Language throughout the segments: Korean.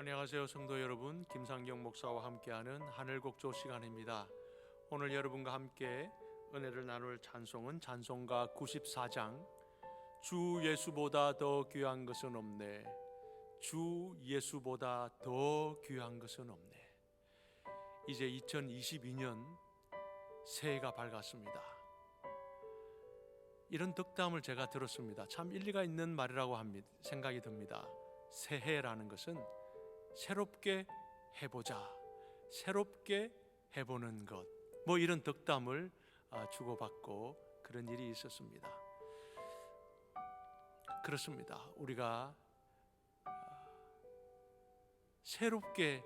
안녕하세요 성도 여러분. 김상경 목사와 함께하는 하늘곡조 시간입니다. 오늘 여러분과 함께 은혜를 나눌 찬송은 찬송가 94장 주 예수보다 더 귀한 것은 없네. 주 예수보다 더 귀한 것은 없네. 이제 2022년 새해가 밝았습니다. 이런 덕담을 제가 들었습니다. 참 일리가 있는 말이라고 합니다. 생각이 듭니다. 새해라는 것은 새롭게 해보자, 새롭게 해보는 것, 뭐 이런 덕담을 아, 주고받고 그런 일이 있었습니다. 그렇습니다. 우리가 아, 새롭게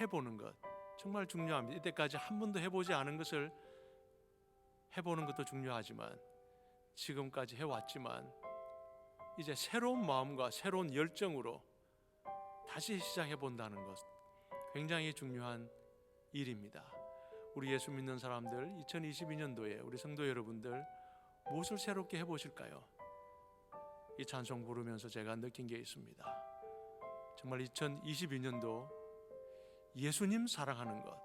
해보는 것 정말 중요합니다. 이때까지 한 번도 해보지 않은 것을 해보는 것도 중요하지만 지금까지 해왔지만 이제 새로운 마음과 새로운 열정으로 다시 시작해 본다는 것 굉장히 중요한 일입니다. 우리 예수 믿는 사람들 2022년도에 우리 성도 여러분들 무엇을 새롭게 해 보실까요? 이 찬송 부르면서 제가 느낀 게 있습니다. 정말 2022년도 예수님 사랑하는 것,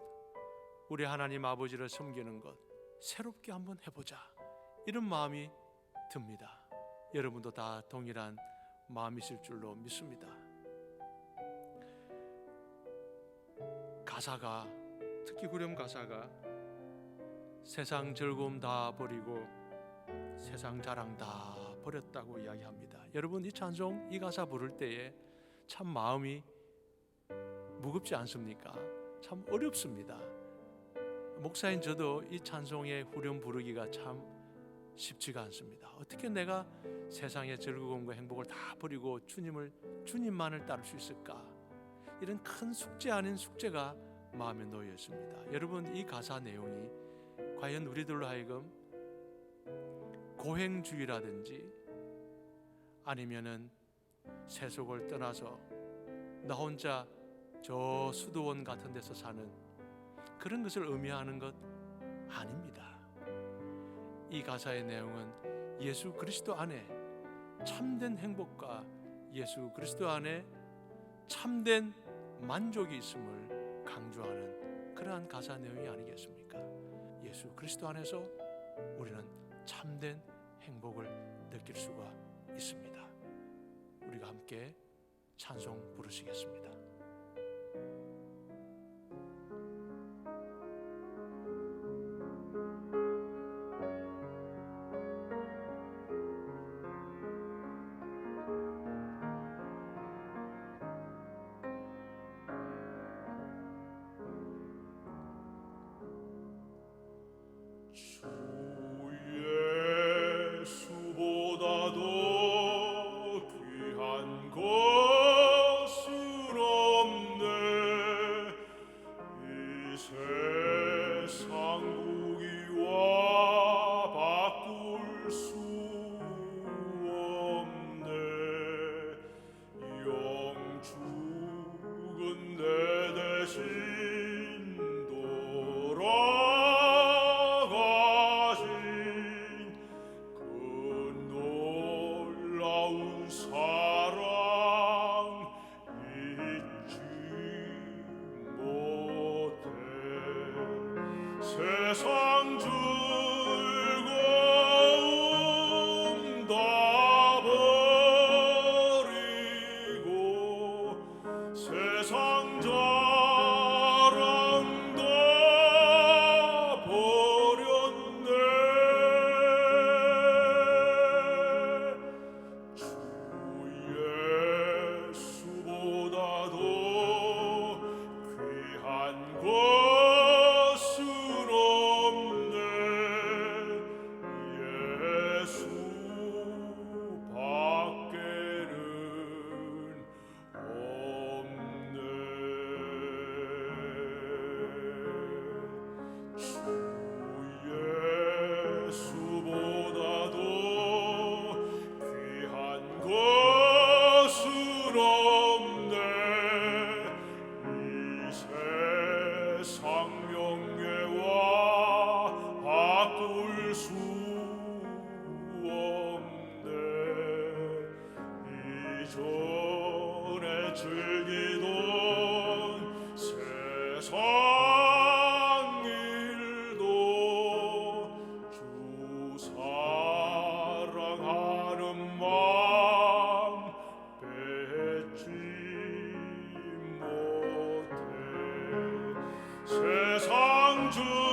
우리 하나님 아버지를 섬기는 것 새롭게 한번 해보자 이런 마음이 듭니다. 여러분도 다 동일한 마음이실 줄로 믿습니다. 가사가 특히 후렴 가사가 세상 즐거움 다 버리고 세상 자랑 다 버렸다고 이야기합니다. 여러분 이 찬송 이 가사 부를 때에 참 마음이 무겁지 않습니까? 참 어렵습니다. 목사인 저도 이 찬송의 후렴 부르기가 참 쉽지가 않습니다. 어떻게 내가 세상의 즐거움과 행복을 다 버리고 주님을 주님만을 따를 수 있을까? 이런 큰 숙제 아닌 숙제가 마음에 놓여 있습니다. 여러분 이 가사 내용이 과연 우리들로 하여금 고행주의라든지 아니면은 세속을 떠나서 나 혼자 저 수도원 같은 데서 사는 그런 것을 의미하는 것 아닙니다. 이 가사의 내용은 예수 그리스도 안에 참된 행복과 예수 그리스도 안에 참된 만족이 있음을 강조하는 그러한 가사 내용이 아니겠습니까? 예수 그리스도 안에서 우리는 참된 행복을 느낄 수가 있습니다. 우리가 함께 찬송 부르시겠습니다. 세상 즐 상 명예와 바꿀 수 없네. 이전에 즐기던 세상 세상 즐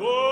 것